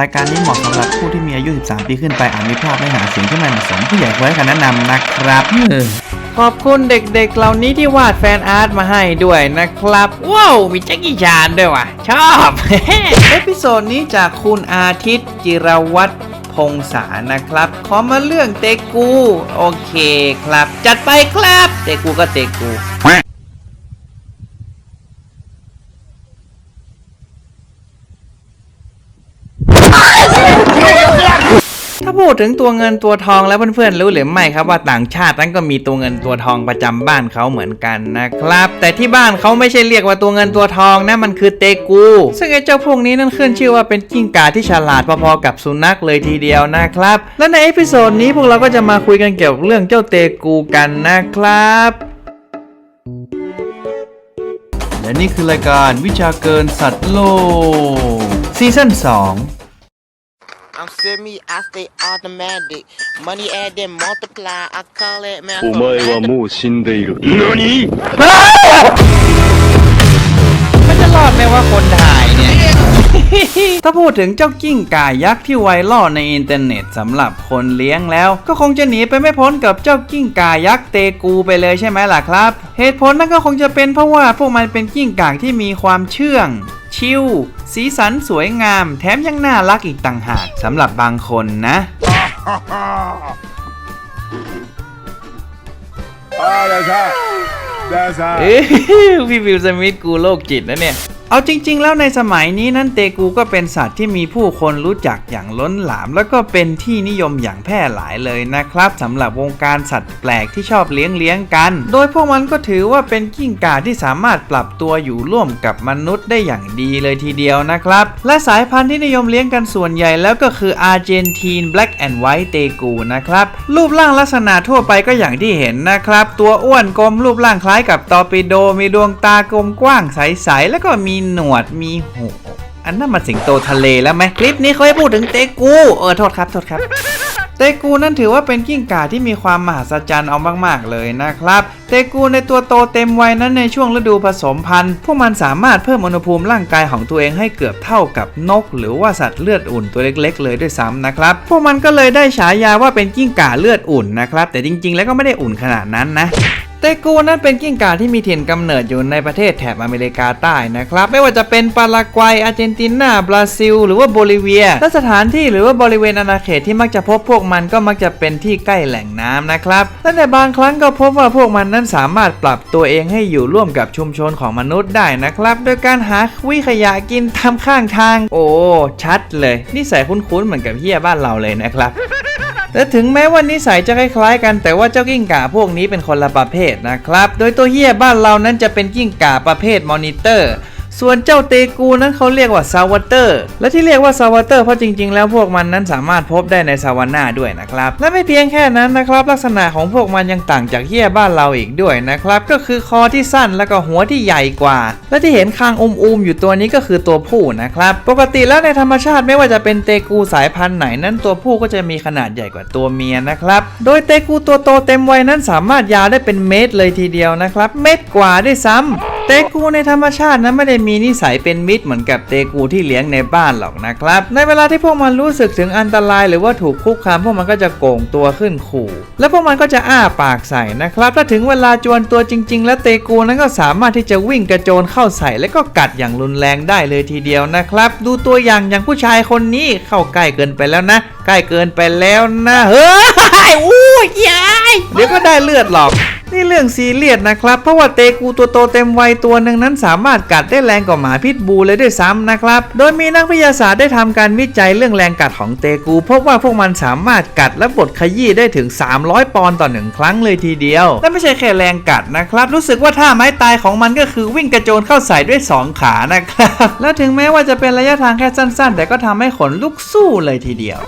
รายการนี้เหมาะสำหรับผู้ที่มีอายุ 13 ปีขึ้นไปอาจมีภาพไม่หาเสียงที่ไม่เหมาะสมผู้ใหญ่ควรให้คำแนะนำนะครับ ขอบคุณเด็กๆ เหล่านี้ที่วาดแฟนอาร์ตมาให้ด้วยนะครับ ว้าว มีแจ็คกี้ชานด้วยว่ะ ชอบ เอพิโซดนี้จากคุณอาทิตย์จิรวัตรพงษานะครับ ขอมาเรื่องเตกู โอเคครับ จัดไปครับ เตกูก็เตกู พูดถึงตัวเงินตัวทองแล้วเพื่อนๆรู้หรือไม่ครับว่าต่างชาตินั้นก็มีตัวเงินตัวทองประจำบ้านเขาเหมือนกันนะครับ แต่ที่บ้านเขาไม่ใช่เรียกว่าตัวเงินตัวทองนะมันคือเตกู ซึ่งไอ้เจ้าพวกนี้นั่นขึ้นชื่อว่าเป็นกิ้งก่าที่ฉลาดพอๆกับสุนัขเลยทีเดียวนะครับ และในเอพิโซดนี้พวกเราก็จะมาคุยกันเกี่ยวกับเรื่องเจ้าเตกูกันนะครับและนี่คือรายการวิชาเกินสัตว์โลกซีซั่น2 I'm semi, I stay automatic. Money add then multiply. I call it お前は mathematics. もう死んでいる。何 มันจะรอดไหมว่าคนถ่ายเนี่ย ถ้าพูดถึงเจ้ากิ้งก่ายักษ์ที่ไวรัลในอินเทอร์เน็ตสำหรับคนเลี้ยงแล้ว ก็คงจะหนีไปไม่พ้นกับเจ้ากิ้งก่ายักษ์เตกูไปเลยใช่ไหมล่ะครับ เหตุผลนั่นก็คงจะเป็นเพราะว่าพวกมันเป็นกิ้งก่าที่มีความเชื่อง ชิล สีสันสวยงาม แถมยังน่ารักอีกต่างหากสำหรับบางคนนะ เอ้ยพี่วิลสมิธกูโรคจิตนะเนี่ย เอาจริง ๆ แล้วในสมัยนี้นั้นเตกูก็เป็นสัตว์ที่มีผู้คนรู้จักอย่างล้นหลาม แล้วก็เป็นที่นิยมอย่างแพร่หลายเลยนะครับสำหรับวงการสัตว์แปลกที่ชอบเลี้ยงเลี้ยงกัน โดยพวกมันก็ถือว่าเป็นกิ้งก่าที่สามารถปรับตัวอยู่ร่วมกับมนุษย์ได้อย่างดีเลยทีเดียวนะครับ และสายพันธุ์ที่นิยมเลี้ยงกันส่วนใหญ่แล้วก็คืออาร์เจนติน Black and White เตกูนะครับรูปร่างลักษณะทั่วไปก็อย่างที่เห็นนะครับตัวอ้วนกลมรูปร่างคล้ายกับตอร์ปิโดมีดวงตากลมกว้างใสๆแล้วก็มีีหนวดมีหูอันนั้นมันสิงโตทะเลแล้วไหมคลิปนี้เขาให้พูดถึงเตกูเออโทษครับโทษครับเตกูนั้นถือว่าเป็นกิ้งก่าที่มีความมหัศจรรย์เอามากๆเลยนะครับ เตกูในตัวโตเต็มวัยนั้นในช่วงฤดูผสมพันธุ์ พวกมันสามารถเพิ่มอุณหภูมิร่างกายของตัวเองให้เกือบเท่ากับนก หรือว่าสัตว์เลือดอุ่นตัวเล็ก ๆ เลยด้วยซ้ำนะครับ พวกมันก็เลยได้ฉายาว่าเป็นกิ้งก่าเลือดอุ่นนะครับ แต่จริง ๆ แล้วก็ไม่ได้อุ่นขนาดนั้นนะ ตกูนั้นเป็นกิ้งก่าที่มีถิ่นกำเนิดอยู่ในประเทศแถบอเมริกาใต้นะครับ ไม่ว่าจะเป็นปารากวัยอาร์เจนตินาบราซิล หรือว่าโบลิเวีย และสถานที่หรือว่าบริเวณอาณาเขตที่มักจะพบพวกมันก็มักจะเป็นที่ใกล้แหล่งน้ำนะครับและในบางครั้งก็พบว่าพวกมันนั้นสามารถปรับตัวเองให้อยู่ร่วมกับชุมชนของมนุษย์ได้นะครับโดยการหาวิขยะกินทำข้างทาง โอ้ชัดเลยนิสัยคุ้นๆเหมือนกับเฮียบ้านเราเลยนะครับ และถึงแม้ว่านิสัยจะคล้ายๆ กันแต่ว่าเจ้ากิ้งก่าพวกนี้เป็นคนละประเภทนะครับ โดยตัวเฮียบ้านเรานั้นจะเป็นกิ้งก่าประเภทมอนิเตอร์ ส่วนเจ้าเตกูนั้นเขาเรียกว่าซาวเตอร์ และที่เรียกว่าซาวเตอร์เพราะจริงๆ แล้วพวกมันนั้นสามารถพบได้ในซาวาน่าด้วยนะครับ และไม่เพียงแค่นั้นนะครับ ลักษณะของพวกมันยังต่างจากเฮียบ้านเราอีกด้วยนะครับ ก็คือคอที่สั้นแล้วก็หัวที่ใหญ่กว่า และที่เห็นคางอุมๆอยู่ตัวนี้ก็คือตัวผู้นะครับ ปกติแล้วในธรรมชาติไม่ว่าจะเป็นเตกูสายพันธุ์ไหนนั้นตัวผู้ก็จะมีขนาดใหญ่กว่าตัวเมียนะครับ โดยเตกูตัวโตเต็มวัยนั้นสามารถยาวได้เป็นเมตรเลยทีเดียวนะครับ เมตรกว่าได้วยซ้ำ เตกูในธรรมชาตินั้นไม่ได้มีนิสัยเป็นมิตรเหมือนกับเตกูที่เลี้ยงในบ้านหรอกนะครับ ในเวลาที่พวกมันรู้สึกถึงอันตรายหรือว่าถูกคุกคามพวกมันก็จะโก่งตัวขึ้นขู่ และพวกมันก็จะอ้าปากใส่นะครับ ถ้าถึงเวลาจวนตัวจริง ๆ แล้วเตกูนั้นก็สามารถที่จะวิ่งกระโจนเข้าใส่และก็กัดอย่างรุนแรงได้เลยทีเดียวนะครับ ดูตัวอย่างอย่างผู้ชายคนนี้เข้าใกล้เกินไปแล้วนะ ใกล้เกินไปแล้วนะเฮ้ยอู้ยยายเดี๋ยวก็ได้เลือดหรอก นี่เรื่องซีเรียสนะครับ เพราะว่าเตกูตัวโตเต็มวัยตัวหนึ่งนั้นสามารถกัดได้แรงกว่าหมาพิษบูเลยด้วยซ้ำนะครับ โดยมีนักวิทยาศาสตร์ได้ทำการวิจัยเรื่องแรงกัดของเตกู พบว่าพวกมันสามารถกัดและบดขยี้ได้ถึง 300 ปอนด์ต่อหนึ่งครั้งเลยทีเดียว และไม่ใช่แค่แรงกัดนะครับ รู้สึกว่าท่าไม้ตายของมันก็คือวิ่งกระโจนเข้าใส่ด้วย 2 ขานะครับ และถึงแม้ว่าจะเป็นระยะทางแค่สั้น ๆ แต่ก็ทำให้ขนลุกสู้เลยทีเดียว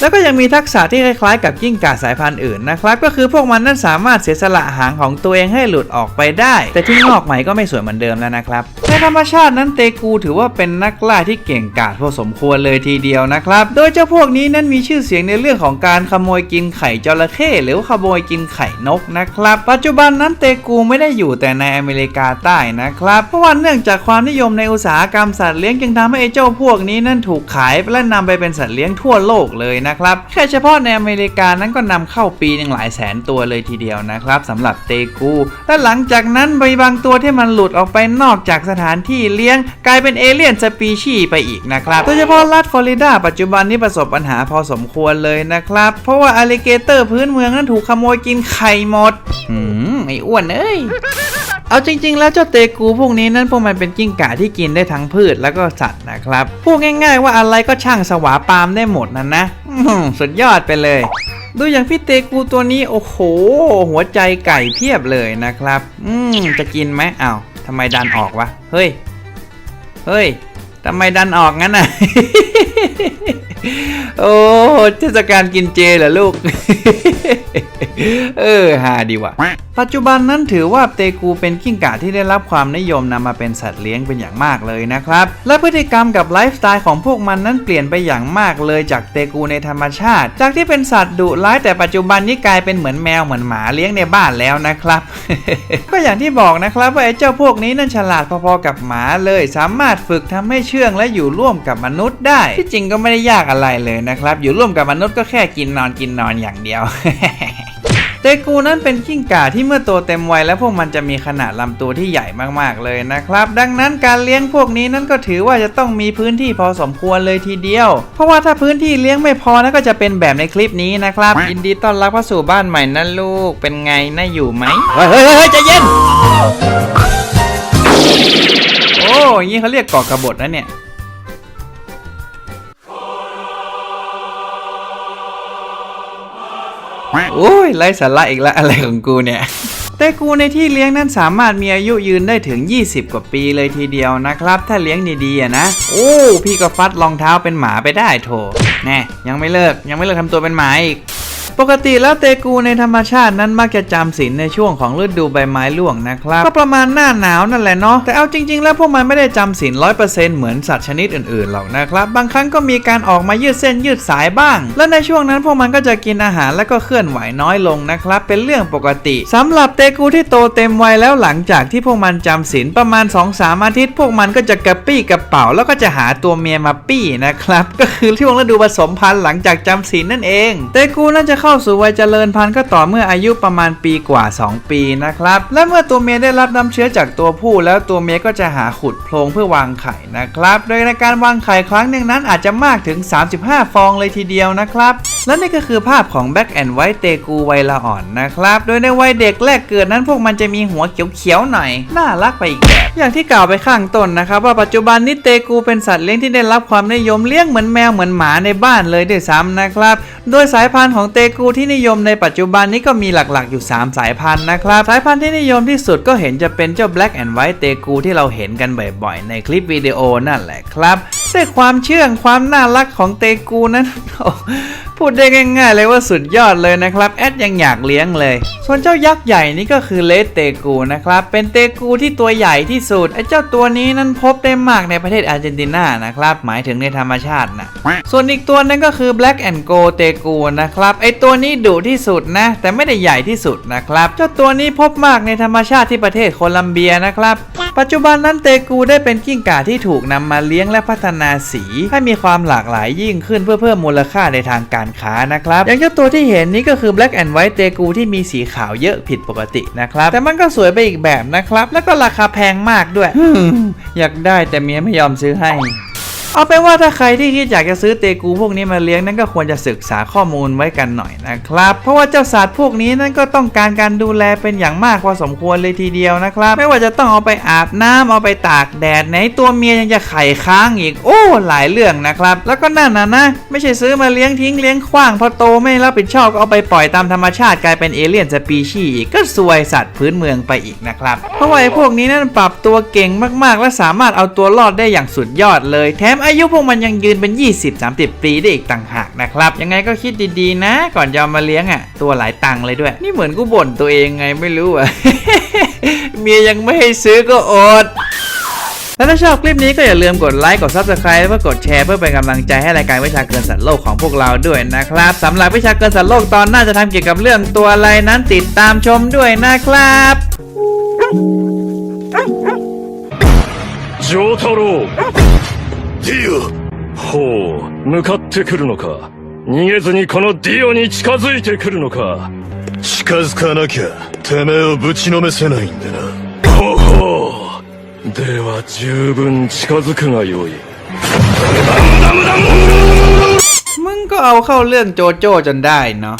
แล้วก็ยังมีทักษะที่คล้ายๆกับกิ้งก่าสายพันธุ์อื่นนะครับ ก็คือพวกมันนั้นสามารถเสียสละหางของตัวเองให้หลุดออกไปได้ แต่ที่งอกใหม่ก็ไม่สวยเหมือนเดิมแล้วนะครับในธรรมชาตินั้นเตกูถือว่าเป็นนักล่าที่เก่งกาจพอสมควรเลยทีเดียวนะครับ โดยเจ้าพวกนี้นั้นมีชื่อเสียงในเรื่องของการขโมยกินไข่จระเข้หรือขโมยกินไข่นกนะครับ ปัจจุบันนั้นเตกูไม่ได้อยู่แต่ในอเมริกาใต้นะครับ เพราะว่าเนื่องจากความนิยมในอุตสาหกรรมสัตว์เลี้ยงจึงทำให้เจ้าพวกนี้นั้นถูกขายและนำไปเป็นสัตว์เลี้ยงทั่วโลกเลยนะครับ แค่เฉพาะในอเมริกานั้นก็นำเข้าปีหนึ่งหลายแสนตัวเลยทีเดียวนะครับสำหรับเตกูและหลังจากนั้นใบบางตัวที่มันหลุดออกไปนอกจากสถานที่เลี้ยง กลายเป็นเอเลี่ยนสปีชีไปอีกนะครับโดยเฉพาะรัฐฟลอริดาปัจจุบันนี้ประสบปัญหาพอสมควรเลยนะครับ เพราะว่าอลิเกเตอร์พื้นเมืองนั้นถูกขโมยกินไข่หมดอืมไอ้อ้วนเอ้ยเอาจริง ๆ แล้วเจ้าเตกูพวกนี้นั้นพวกมันเป็นกิ้งก่าที่กินได้ทั้งพืชแล้วก็สัตว์นะครับ พูดง่าย ๆ ว่าอะไรก็ช่างสวาปามได้หมดนั่นนะ สุดยอดไปเลย ดูอย่างพี่เตกูตัวนี้โอ้โห หัวใจไก่เพียบเลยนะครับ อืมจะกินไหมอ้าวทำไมดันออกวะ เฮ้ย เฮ้ยทำไมดันออกงั้นน่ะ โอ้เทศกาลกินเจเหรอลูก เออฮาดีว่ะ ปัจจุบันนั้นถือว่าเตกูเป็นกิ้งก่าที่ได้รับความนิยมนำมาเป็นสัตว์เลี้ยงเป็นอย่างมากเลยนะครับ และพฤติกรรมกับไลฟ์สไตล์ของพวกมันนั้นเปลี่ยนไปอย่างมากเลยจากเตกูในธรรมชาติ จากที่เป็นสัตว์ดุร้ายแต่ปัจจุบันนี้กลายเป็นเหมือนแมวเหมือนหมาเลี้ยงในบ้านแล้วนะครับ ก็อย่างที่บอกนะครับว่าไอ้เจ้าพวกนี้นั้นฉลาดพอๆกับหมาเลย สามารถฝึกทำให้เชื่องและอยู่ร่วมกับมนุษย์ได้ ที่จริงก็ไม่ได้ยากอะไรเลยนะครับ อยู่ร่วมกับมนุษย์ก็แค่กินนอนกินนอนอย่างเดียว เตกูนั้นเป็นกิ้งก่าที่เมื่อโตเต็มวัยแล้วพวกมันจะมีขนาดลำตัวที่ใหญ่มากๆเลยนะครับ ดังนั้นการเลี้ยงพวกนี้นั้นก็ถือว่าจะต้องมีพื้นที่พอสมควรเลยทีเดียว เพราะว่าถ้าพื้นที่เลี้ยงไม่พอนั้นก็จะเป็นแบบในคลิปนี้นะครับยินดีต้อนรับเข้าสู่บ้านใหม่นะลูกเป็นไงน่าอยู่ไหมเฮ้ยเฮ้ยเฮ้ยใจเย็นโอ้อยางนี้เขาเรียกก่อกระบฏนะเนี่ย โอ้ยไร้สาระอีกแล้วอะไรของกูเนี่ยแต่กูในที่เลี้ยงนั้นสามารถมีอายุยืนได้ถึง 20 กว่าปีเลยทีเดียวนะครับ ถ้าเลี้ยงดีๆอะนะ โอ้พี่ก็ฟัดรองเท้าเป็นหมาไปได้โถแน่ยังไม่เลิกยังไม่เลิกทำตัวเป็นหมาอีก ปกติแล้วเตกูในธรรมชาตินั้นมักจะจำศีลในช่วงของฤดูใบไม้ร่วงนะครับก็ประมาณหน้าหนาวนั่นแหละเนาะแต่เอาจริง ๆ แล้วพวกมันไม่ได้จำศีลร้อยเปอร์เซ็นต์เหมือนสัตว์ชนิดอื่นๆหรอกนะครับบางครั้งก็มีการออกมายืดเส้นยืดสายบ้าง และในช่วงนั้นพวกมันก็จะกินอาหารและก็เคลื่อนไหวน้อยลงนะครับเป็นเรื่องปกติสำหรับเตกูที่โตเต็มวัยแล้วหลังจากที่พวกมันจำศีลประมาณ2-3อาทิตย์ พวกมันก็จะกระปี้กระเป๋าแล้วก็จะหาตัวเมียมาปี้นะครับก็คือช่วงฤดูผสมพันธุ์หลังจากจำศีลนั่นเอง เตกูน่าจะเข้าสู่วัยเจริญพันธุ์ก็ต่อเมื่ออายุประมาณปีกว่า 2 ปีนะครับ และเมื่อตัวเมียได้รับน้ำเชื้อจากตัวผู้ แล้วตัวเมียก็จะหาขุดโพรงเพื่อวางไข่นะครับ โดยในการวางไข่ครั้งหนึ่งนั้นอาจจะมากถึง 35 ฟองเลยทีเดียวนะครับ และนี่ก็คือภาพของแบ็กแอนด์ไวท์เตกูไวละอ่อนนะครับ โดยในวัยเด็กแรกเกิดนั้นพวกมันจะมีหัวเขียวๆหน่อย น่ารักไปอีกแบบ อย่างที่กล่าวไปข้างต้นนะครับ ว่าปัจจุบันนี้เตกูเป็นสัตว์เลี้ยงที่ได้รับความนิยมเลี้ยงเหมือนแมวเหมือนหมาในบ้านเลยด้วยซ้ำนะครับ โดยสายพันธุ์ของเตกกูที่นิยมในปัจจุบันนี้ก็มีหลักๆอยู่ 3 สายพันธุ์นะครับ สายพันธุ์ที่นิยมที่สุดก็เห็นจะเป็นเจ้า Black and White เตกูที่เราเห็นกันบ่อยๆ ในคลิปวิดีโอนั่นแหละครับด้วยความเชื่องความน่ารักของเตกูนั้น พูดได้ง่ายๆเลยว่าสุดยอดเลยนะครับ แอดยังอยากเลี้ยงเลย ส่วนเจ้ายักษ์ใหญ่นี่ก็คือเลสเตกูนะครับ เป็นเตกูที่ตัวใหญ่ที่สุดไอ้เจ้าตัวนี้นั้นพบได้มากในประเทศอาร์เจนตินานะครับ หมายถึงในธรรมชาตินะส่วนอีกตัวนั้นก็คือ Black and Go เตกูนะครับไอ้ตัวนี้ดุที่สุดนะ แต่ไม่ได้ใหญ่ที่สุดนะครับ เจ้าตัวนี้พบมากในธรรมชาติที่ประเทศโคลัมเบียนะครับ ปัจจุบันนั้นเตกูได้เป็นกิ้งก่าที่ถูกนำมาเลี้ยงและพัฒนาสี ให้มีความหลากหลายยิ่งขึ้นเพื่อเพิ่มมูลค่าในทางการค้านะครับ อย่างเจ้าตัวที่เห็นนี้ก็คือ Black and White เตกูที่มีสีขาวเยอะผิดปกตินะครับ แต่มันก็สวยไปอีกแบบนะครับ แล้วก็ราคาแพงมากด้วย อยากได้แต่เมียไม่ยอมซื้อให้ เอาเป็นว่าถ้าใครที่คิดอยากจะซื้อเตกูพวกนี้มาเลี้ยงนั้นก็ควรจะศึกษาข้อมูลไว้กันหน่อยนะครับ เพราะว่าเจ้าสัตว์พวกนี้นั้นก็ต้องการการดูแลเป็นอย่างมากพอสมควรเลยทีเดียวนะครับ ไม่ว่าจะต้องเอาไปอาบน้ำเอาไปตากแดดไหนตัวเมียยังจะไข่ค้างอีกโอ้หลายเรื่องนะครับ แล้วก็นั่นนะนะ ไม่ใช่ซื้อมาเลี้ยงทิ้งเลี้ยงขว้างพอโตไม่รับผิดชอบก็เอาไปปล่อยตามธรรมชาติกลายเป็นเอเลี่ยนสปีชีส์อีกก็ซวยสัตว์พื้นเมืองไปอีกนะครับเพราะว่าไอ้พวกนี้นั้นปรับตัวเก่งมากๆ และสามารถเอาตัวรอดได้อย่างสุดยอดเลยแถมอายุพวกมันยังยืนเป็น 20-30 ปีได้อีกต่างหากนะครับ ยังไงก็คิดดีๆนะ ก่อนยอมมาเลี้ยงอะ ตัวหลายตังเลยด้วย นี่เหมือนกูบ่นตัวเองไงไม่รู้อะเมียยังไม่ให้ซื้อก็อดแล้วถ้าชอบคลิปนี้ก็อย่าลืมกดไลค์ กด Subscribe แล้วกกดแชร์เพื่อเป็นกำลังใจให้รายการวิชาเกินสัตว์โลกของพวกเราด้วยนะครับสำหรับวิชาเกินสัตว์โลกตอนหน้าจะทำเกี่ยวกับเรื่องตัวอะไรนั้นติดตามชมด้วยนะครับโจทาโร่ ディオほう向かってくるのか逃げずにこのディオに近づいてくるのか近づかなきゃてめえをぶちのめせないんでなほうほうでは十分近づくがよい มึงก็เอาเข้าเรื่องโจโจ้จนได้เนาะ